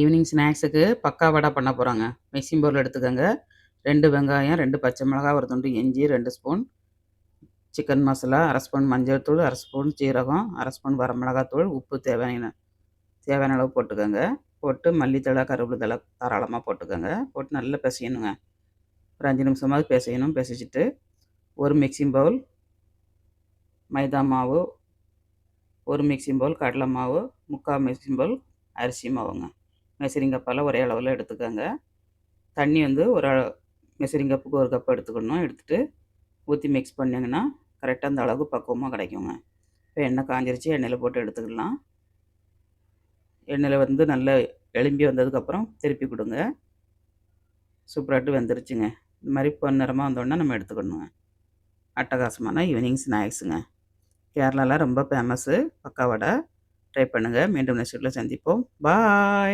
Evening ஸ்நாக்ஸுக்கு பக்கா வடை பண்ண போகிறோங்க மிக்சிங் பவுல் எடுத்துக்கோங்க. ரெண்டு வெங்காயம் ரெண்டு பச்சை மிளகா ஒரு துண்டு இஞ்சி ரெண்டு ஸ்பூன் சிக்கன் மசாலா அரை ஸ்பூன் மஞ்சள் தூள் அரை ஸ்பூன் சீரகம் அரை ஸ்பூன் வரமிளகாத்தூள் உப்பு தேவையான தேவையான அளவு போட்டுக்கோங்க. போட்டு மல்லித்தழை கருவேப்பிலை தழை தாராளமாக போட்டுக்கோங்க. போட்டு நல்லா பிசையணுங்க. ஒரு அஞ்சு நிமிஷமாவது பிசையணும் பிசைச்சிட்டு ஒரு மிக்சிங் பவுல் மைதா மாவு ஒரு மிக்சிங் பவுல் கடலை மாவு முக்கால் மிக்சிங் பவுல் அரிசி மாவுங்க. மெசரிங் கப்பால் ஒரே அளவில் எடுத்துக்கோங்க. தண்ணி வந்து ஒரு மெசரிங் கப்புக்கு ஒரு கப் எடுத்துக்கணும். எடுத்துகிட்டு ஊற்றி மிக்ஸ் பண்ணிங்கன்னா கரெக்டாக அந்த அளவுக்கு பக்குவமாக கிடைக்குங்க. இப்போ எண்ணெய் காஞ்சிருச்சு எண்ணெயில் போட்டு எடுத்துக்கலாம். எண்ணெயில் வந்து நல்லா எலும்பி வந்ததுக்கப்புறம் திருப்பி கொடுங்க. சூப்பராகிட்டு வெந்துருச்சுங்க. இந்த மாதிரி பொன்னிறமாக வந்தோடனே நம்ம எடுத்துக்கணுங்க. அட்டகாசமான ஈவினிங் ஸ்நாக்ஸுங்க கேரளாவில் ரொம்ப ஃபேமஸ்ஸு பக்கா வடை. ட்ரை பண்ணுங்கள் மீண்டும் நெக்ஸ்ட் சந்திப்போம். பாய்